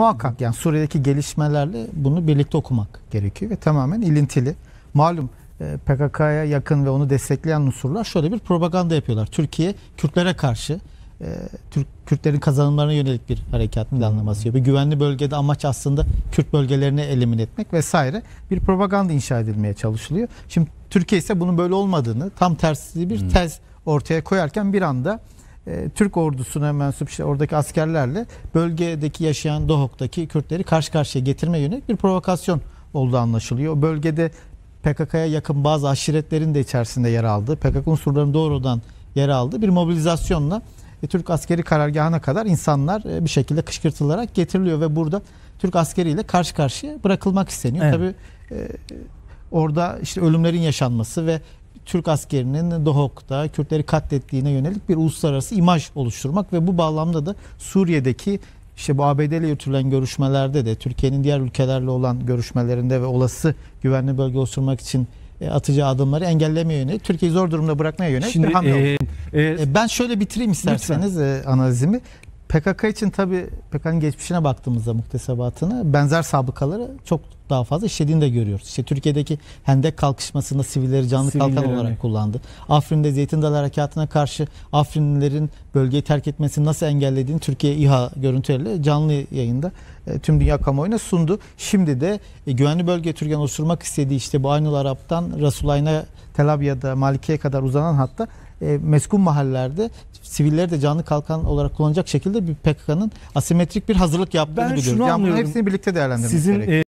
muhakkak yani Suriye'deki gelişmelerle bunu birlikte okumak gerekiyor ve tamamen ilintili. Malum e, PKK'ya yakın ve onu destekleyen unsurlar şöyle bir propaganda yapıyorlar. Türkiye Kürtlere karşı e, Türk Kürtlerin kazanımlarına yönelik bir harekat planlaması yapıyor. Bir güvenli bölgede amaç aslında Kürt bölgelerini elimine etmek vesaire bir propaganda inşa edilmeye çalışılıyor. Şimdi Türkiye ise bunun böyle olmadığını tam tersi bir tez ortaya koyarken bir anda e, Türk ordusuna mensup işte oradaki askerlerle bölgedeki yaşayan Dohok'taki Kürtleri karşı karşıya getirme yönelik bir provokasyon olduğu anlaşılıyor. Bölgede PKK'ya yakın bazı aşiretlerin de içerisinde yer aldığı, PKK unsurlarının doğrudan yer aldığı bir mobilizasyonla e, Türk askeri karargahına kadar insanlar e, bir şekilde kışkırtılarak getiriliyor ve burada Türk askeriyle karşı karşıya bırakılmak isteniyor. Evet. Tabii e, orada işte ölümlerin yaşanması ve Türk askerinin Dohok'ta Kürtleri katlettiğine yönelik bir uluslararası imaj oluşturmak ve bu bağlamda da Suriye'deki işte bu ABD ile yürütülen görüşmelerde de Türkiye'nin diğer ülkelerle olan görüşmelerinde ve olası güvenli bölge oluşturmak için e, atacağı adımları engellemeye yönelik Türkiye'yi zor durumda bırakmaya yönelik Şimdi bir hamle oldu. e, e, E, Ben şöyle bitireyim isterseniz e, analizimi. PKK için tabii PKK'nın geçmişine baktığımızda muktesebatına benzer sabıkaları çok daha fazla işlediğini de görüyoruz. İşte Türkiye'deki Hendek kalkışmasında sivilleri canlı Sivilleri kalkan olarak örnek. kullandı. Afrin'de Zeytin Dalı Harekatı'na karşı Afrinlilerin bölgeyi terk etmesini nasıl engellediğini Türkiye İHA görüntüleriyle canlı yayında e, tüm dünya kamuoyuna sundu. Şimdi de e, güvenli bölge Türkiye'nin oluşturmak istediği işte bu Aynul Arap'tan Rasulayn'a Tel Abyad'a Malike'ye kadar uzanan hatta e, meskun mahallelerde sivilleri de canlı kalkan olarak kullanacak şekilde bir PKK'nın asimetrik bir hazırlık yaptığını Ben şunu biliyoruz. Yani bunun anlıyorum. hepsini birlikte değerlendirmek sizin gerekiyor. e,